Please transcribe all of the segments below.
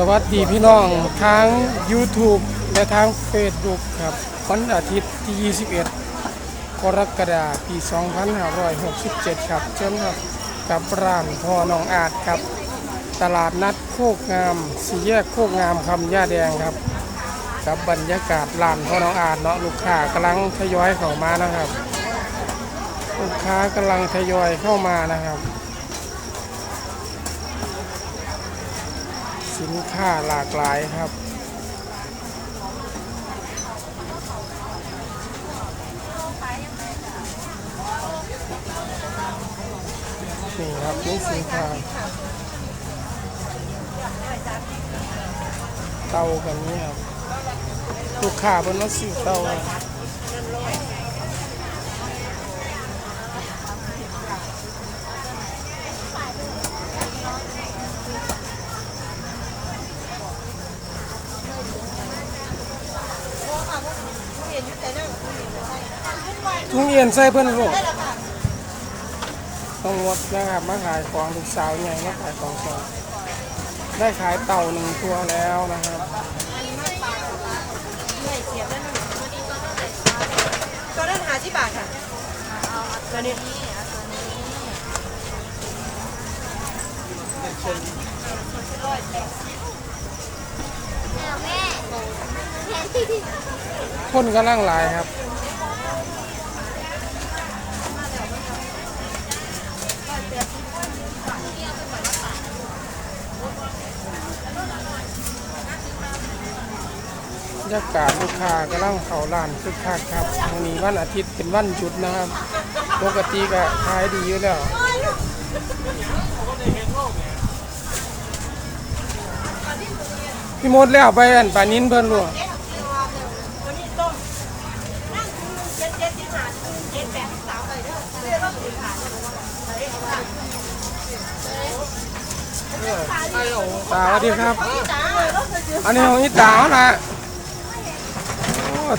สวัสดีพี่น้องทั้ง YouTube และทาง Facebook ครับวันอาทิตย์ที่ 21 กรกฎาคมปี 2567 ครับเชิญครับกับร้านพ่อน้องอาจครับ ตลาดนัดโคกงามสี่แยกโคกงามคำย่าแดงครับกับบรรยากาศร้านพ่อน้องอาจเนาะลูกค้ากำลังทยอยเข้ามานะครับ ลูกค้ากำลังทยอยเข้ามานะครับ สินค้าหลากหลายครับนี่ครับนี่สินค้าเตากันนี้ครับลูกค้าบนรถซื้อเตา ทุงเอียนใส่เพื่อนลูกต้องงดนะครับมาขายของลูกสาวใหญ่มาขายของสองได้ขายเต่าหนึ่งตัวแล้วนะครับตัวนั้นหาที่บาทค่ะตัวนี้คนกำลังหลายครับ รรยากาศลูกค้ากำลังเข้าร้านคึกคักครับวันนี้วันอาทิตย์เป็นวันหยุดนะครับ ปกติก็ขายดีอยู่แล้วพี่มดแล้วไปอันปลานิ้นเพิ่นหลวงตัวนี้ต้มเจ็ดเจ็ดที่หาเจ็ดแปดสามไปเด้อเรียกว่าสี่ขาเนี่ยตาสวัสดีครับ อันนี้ของอีตาเอานะ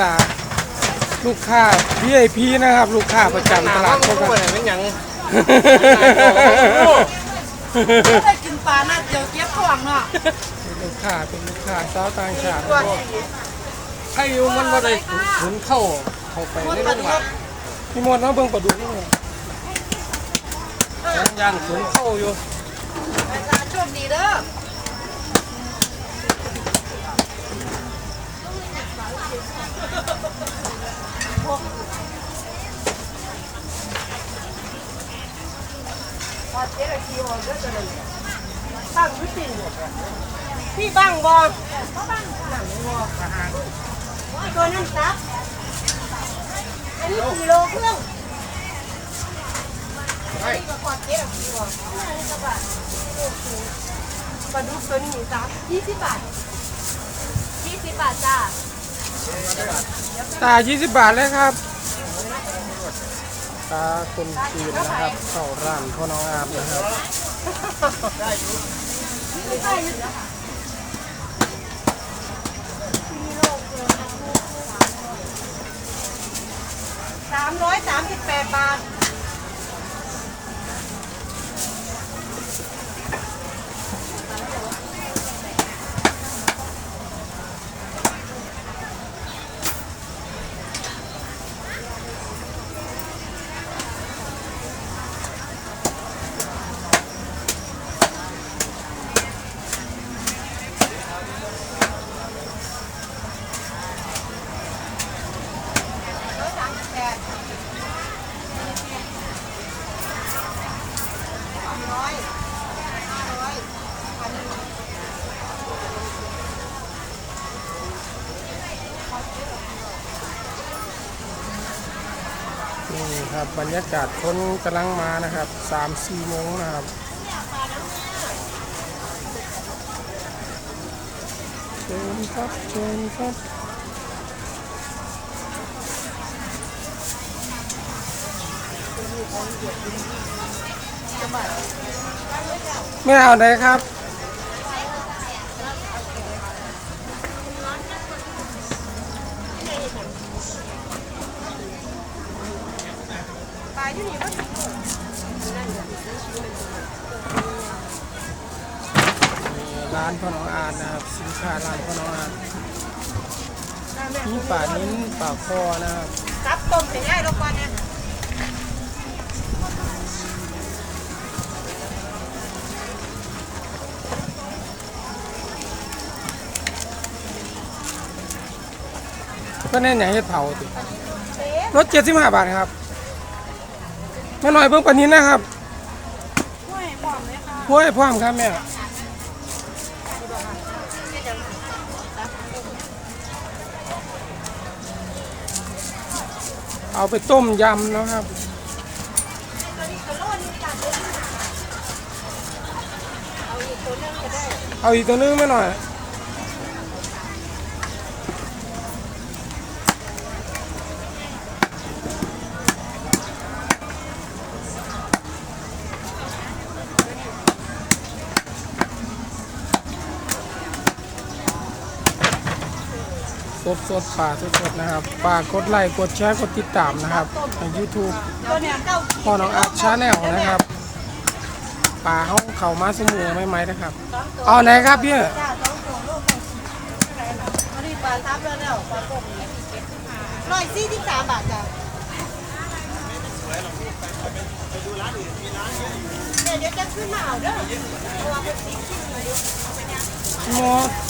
ตา ลูกค้า VIP นะครับ ลูกค้าประจำตลาดโคกไปกันเป็นหยังได้กินปลาหน้าเจียวเก็บของเนาะเป็นลูกค้าเป็นลูกค้าสาวต่างชาติตัวไอ้ยูมันว่าได้ขุนเข้าเข้าไปมันในปโรลางพดุกยาบาลพี่มดมาเบิ่งปลาดุกนี่ย่านขุนเข้าอยู่โชคดีเด้อ พอเจ๊ละทีออกก็จะเลยตั้งวิธีพี่บ้างบอลบ้างหนังบอลตัวนั้นซับอันนี้กิโลครึ่งนี่ก็พอเจ๊ละทีบอลนี่ก็บาทปลาดุกตัวนี้ซับยี่สิบบาทยี่สิบบาทจ้า ตา 20 บาทเลยครับตาคนจีนนะครับเข้าร้านพ่อน้องอาบนะครับสามร้อยสามสิบแปดบาท ร้อยสามสิบแปดร้อยห้าร้อยพันหนึ่ง นี่ ครับบรรยากาศคนกำลังมานะครับ3-4โมงนะครับเชิญครับเชิญครับไม่เอาไหนครับ ตายที่นี่ก็ถึง นี่ ร้านพ่อน้องอาร์ตนะครับสินค้าร้านพ่อน้องอาร์ตมีป่านิ้นป่าคอนะครับซับต้มเป็นง่ายลงก่อนเนี่ยก็แน่นอย่างเฮ็ดเผาติรถเจ็ดสิบห้าบาทครับ แม่หน่อยเพิ่งป่านิ้นนะครับห้วยหอมเลยค่ะห้วยพร้อมครับแม่เอาไปต้มยำนะครับตัวนี้ก็โลนึงกันเลยเอาอีกตัวนึงก็ได้เอาอีกตัวนึงมาหน่อย สดสดป่าสดๆนะครับฝากกดไลค์กดแชร์กดติดตามนะครับใน YouTube ตัวเนี้ยเก้าพ่อน้องอาร์ตชาแนลนะครับป่าเขาเขามาสมือไม่ไหมนะครับ เอาไหนครับพี่ปลาทับแล้วเนี่ยปลากงร้อยสี่สิบสามบาทจ้ะเดี๋ยวเดี๋ยวจะขึ้นมาเอาเด้อเพราะว่าเป็นสิ่งที่อยู่พี่มด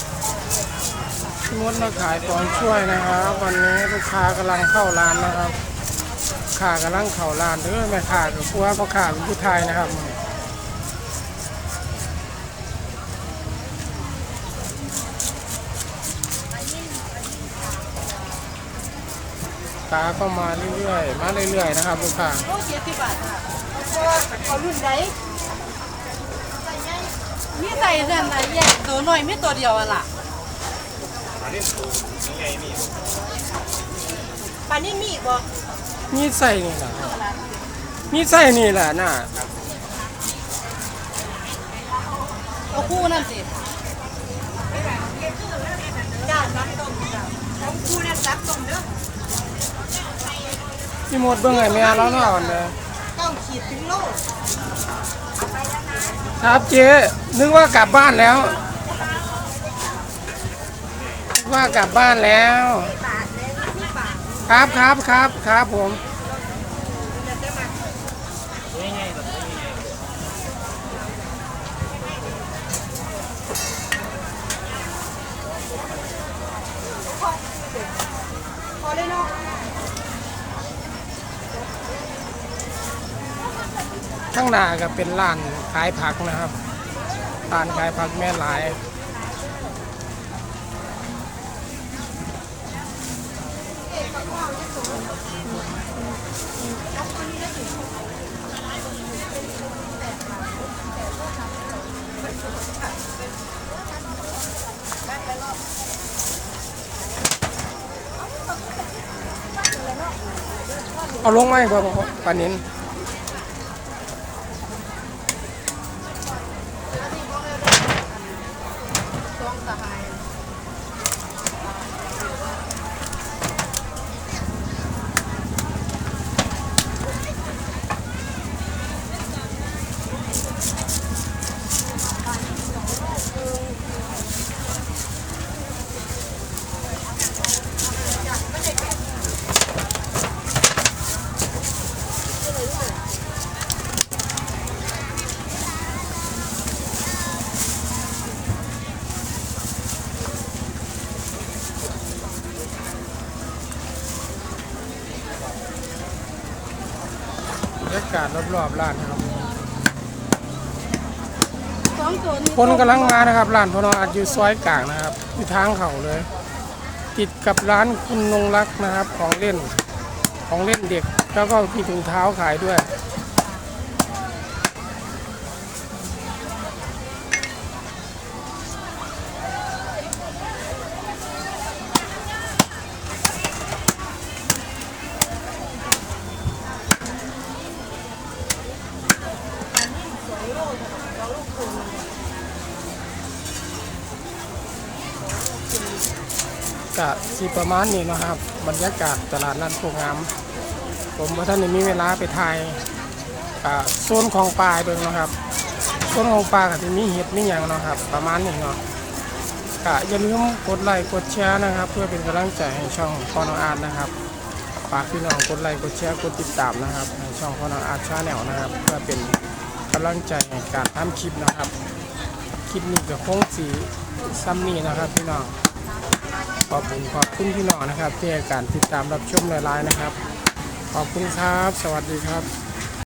พี่มดมาขายของช่วยนะครับ วันนี้ลูกค้ากำลังเข้าร้านนะครับลูกค้ากำลังเข้าร้านเด้อแม่ค้ากับพวกพ่อค้าเป็นผู้ไทยนะครับตาก็มาเรื่อยๆ มาเรื่อยๆนะครับลูกค้าโลเจ็ดสิบบาทค่ะเพราะว่าเอารุ่นไหนมีใส่นั่นนะแยกตัวหน่อยไมีตัวเดียวอะ ล่ะปลานี่มีอีกบ่มีใส่นี่แหละมีใส่นี่แหละน่ะเอาคู่นั่นสิจ้าซับต้มจ้าของกูเนี่ยซับต้มเด้อพี่มดเบิ่งไงแม่แล้วเนาะวันเด้อเก้าขีดถึงโลครับเจ๊นึกว่ากลับบ้านแล้วนึก ว่ากลับบ้านแล้ว ครับครับครับครับผมพอเลยเนาะข้างหน้าก็เป็นร้านขายผักนะครับร้านขายผักแม่หลาย เอาลงไหมบ่ปานินบร รยากาศรอบๆร้านครับ สองตัวนี้คนกำลังมานะครับร้านพนออาจอยู่ซอยกลางนะครับอยู่ทางเขาเลย ติดกับร้านคุณนงรักนะครับ ของเล่นของเล่นเด็ก แล้วก็มีถุงเท้าขายด้วย กะสีประมาณนี้นะครับ บรรยากาศตลาดนัดโคงาม ผมว่าท่านได้มีเวลาไปถ่ายอ่าโซนของปลายเบิ่งนะครับส่วนของปลาก็จะมีเห็ดมีอย่างนะครับ ประมาณนี้เนาะก็อย่าลืมกดไลค์กดแชร์นะครับ เพื่อเป็นกำลังใจให้ช่องพอนอาร์ตนะครับฝากพี่น้องกดไลค์กดแชร์กดติดตามนะครับให้ช่องพอนอาร์ตชาแนลนะครับ เพื่อเป็นกำลังใจในการทำคลิปนะครับคลิปนี้ก็คงสีซ้ำนี่นะครับพี่น้อง ขอบคุณขอบคุณพี่น้องนะครับที่ให้การติดตามรับชมหลายๆนะครับ ขอบคุณครับ สวัสดีครับ